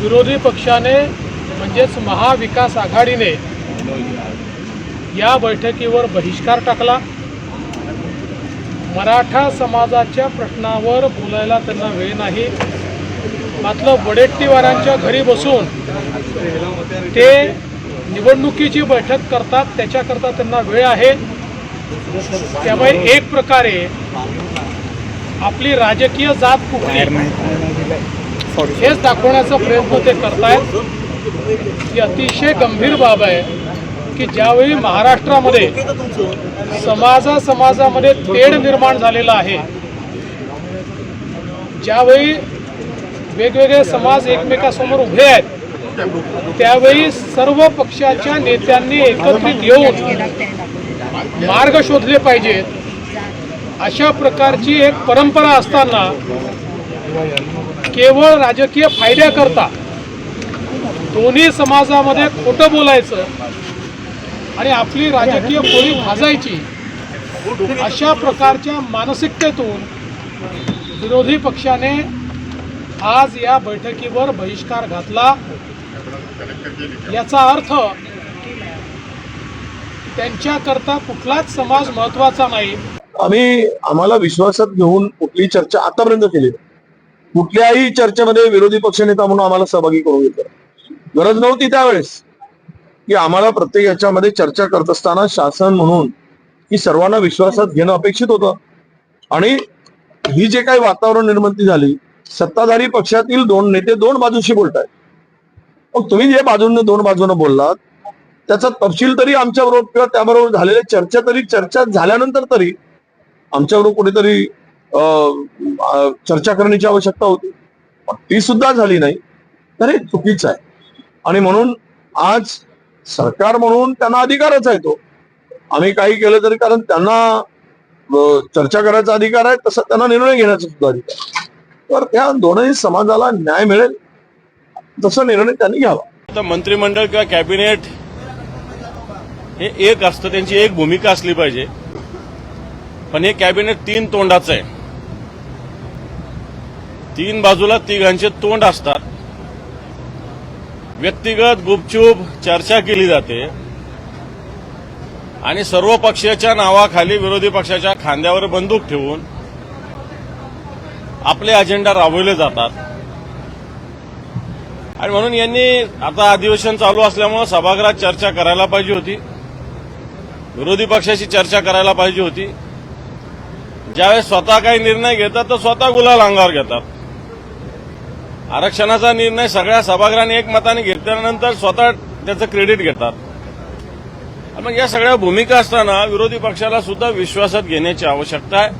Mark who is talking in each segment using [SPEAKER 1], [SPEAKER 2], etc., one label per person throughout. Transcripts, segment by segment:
[SPEAKER 1] विरोधी पक्षाने म्हणजेच महाविकास आघाडीने या बैठकीवर बहिष्कार टाकला. मराठा समाजाच्या प्रश्नावर बोलायला त्यांना वेळ नाही. मात्र वडेट्टीवारांच्या घरी बसून ते निवडणुकीची बैठक करतात त्याच्याकरता त्यांना वेळ आहे. त्यामुळे एक प्रकारे आपली राजकीय जात कुठली हेच दाखवण्याचा प्रयत्न ते करतायत. ही अतिशय गंभीर बाब आहे की ज्यावेळी महाराष्ट्रामध्ये समाजा समाजामध्ये तेढ निर्माण झालेला आहे ज्यावेळी वेगवेगळे समाज एकमेकासमोर उभे आहेत त्यावेळी सर्व पक्षाच्या नेत्यांनी एकत्रित येऊन मार्ग शोधले पाहिजेत. अशा प्रकारची एक परंपरा असताना केवळ राजकीय फायद्याकरता दोन्ही समाजामध्ये खोटं बोलायचं आणि आपली राजकीय बोली भाजायची अशा प्रकारच्या मानसिकतेतून विरोधी पक्षाने आज या बैठकीवर बहिष्कार घातला. याचा अर्थ त्यांच्याकरता कुठलाच समाज महत्त्वाचा नाही.
[SPEAKER 2] आम्ही आम्हाला विश्वासात घेऊन कुठली चर्चा आतापर्यंत केली कुठल्याही चर्चेमध्ये विरोधी पक्षनेता म्हणून आम्हाला सहभागी करून घेतलं गरज नव्हती त्यावेळेस की आम्हाला प्रत्येक याच्यामध्ये चर्चा करत असताना शासन म्हणून की सर्वांना विश्वासात घेणं अपेक्षित होतं. आणि ही जे काही वातावरण निर्मिती झाली सत्ताधारी पक्षातील दोन नेते दोन बाजूशी बोलताय मग तुम्ही जे बाजूने दोन बाजूने बोललात त्याचा तपशील तरी आमच्याबरोबर किंवा त्याबरोबर झालेल्या चर्चा तरी चर्चा झाल्यानंतर तरी आमच्याबरोबर कुठेतरी चर्चा करण्याची आवश्यकता होती. पण ती सुद्धा झाली नाही. तर हे चुकीचं आहे. आणि म्हणून आज सरकार म्हणून त्यांना अधिकारच आहे तो. आम्ही काही केलं तरी कारण त्यांना चर्चा करायचा अधिकार आहे तसं त्यांना निर्णय घेण्याचा सुद्धा अधिकार आहे. तर त्या दोनही समाजाला न्याय मिळेल तसा निर्णय त्यांनी घ्यावा.
[SPEAKER 3] आता मंत्रिमंडळ किंवा कॅबिनेट हे एक असतं त्यांची एक भूमिका असली पाहिजे. पण हे कॅबिनेट तीन तोंडाचं आहे. तीन बाजूला तिघांचे तोंड असतात. व्यक्तिगत गुपचूप चर्चा केली जाते. आणि सर्व पक्षाच्या नावाखाली विरोधी पक्षाच्या खांद्यावर बंदूक ठेवून आपले अजेंडा राबवले जातात. आणि म्हणून यांनी आता अधिवेशन चालू असल्यामुळं सभागृहात चर्चा करायला पाहिजे होती. विरोधी पक्षाशी चर्चा करायला पाहिजे होती. ज्यावेळेस स्वतः काही निर्णय घेतात तर स्वतः गुलाल अंगावर घेतात. आरक्षणाचा निर्णय सगळ्या सभागृहाने एकमताने घेतल्यानंतर स्वतः त्याचं क्रेडिट घेतात. मग या सगळ्या भूमिका असताना विरोधी पक्षाला सुद्धा विश्वासात घेण्याची आवश्यकता आहे.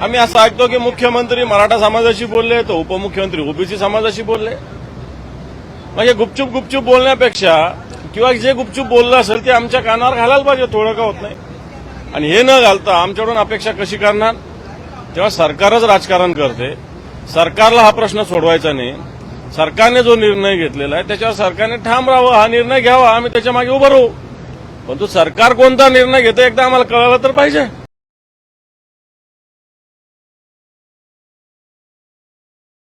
[SPEAKER 3] आम्ही असं ऐकतो की मुख्यमंत्री मराठा समाजाशी बोलले तर उपमुख्यमंत्री ओबीसी समाजाशी बोलले. म्हणजे गुपचूप गुपचूप बोलण्यापेक्षा किंवा जे गुपचूप बोललं असेल ते आमच्या कानावर घालायला पाहिजे थोडं का होत नाही. आणि हे न घालता आमच्याकडून अपेक्षा कशी करणार? तेव्हा सरकारच राजकारण करते. सरकारला हा प्रश्न सोडवायचा नाही. सरकारने जो निर्णय घेतलेला आहे त्याच्यावर सरकारने ठाम राहावं हा निर्णय घ्यावा आम्ही त्याच्यामागे उभं राहू. पण तो सरकार कोणता निर्णय घेतो एकदा आम्हाला कळायला तर पाहिजे.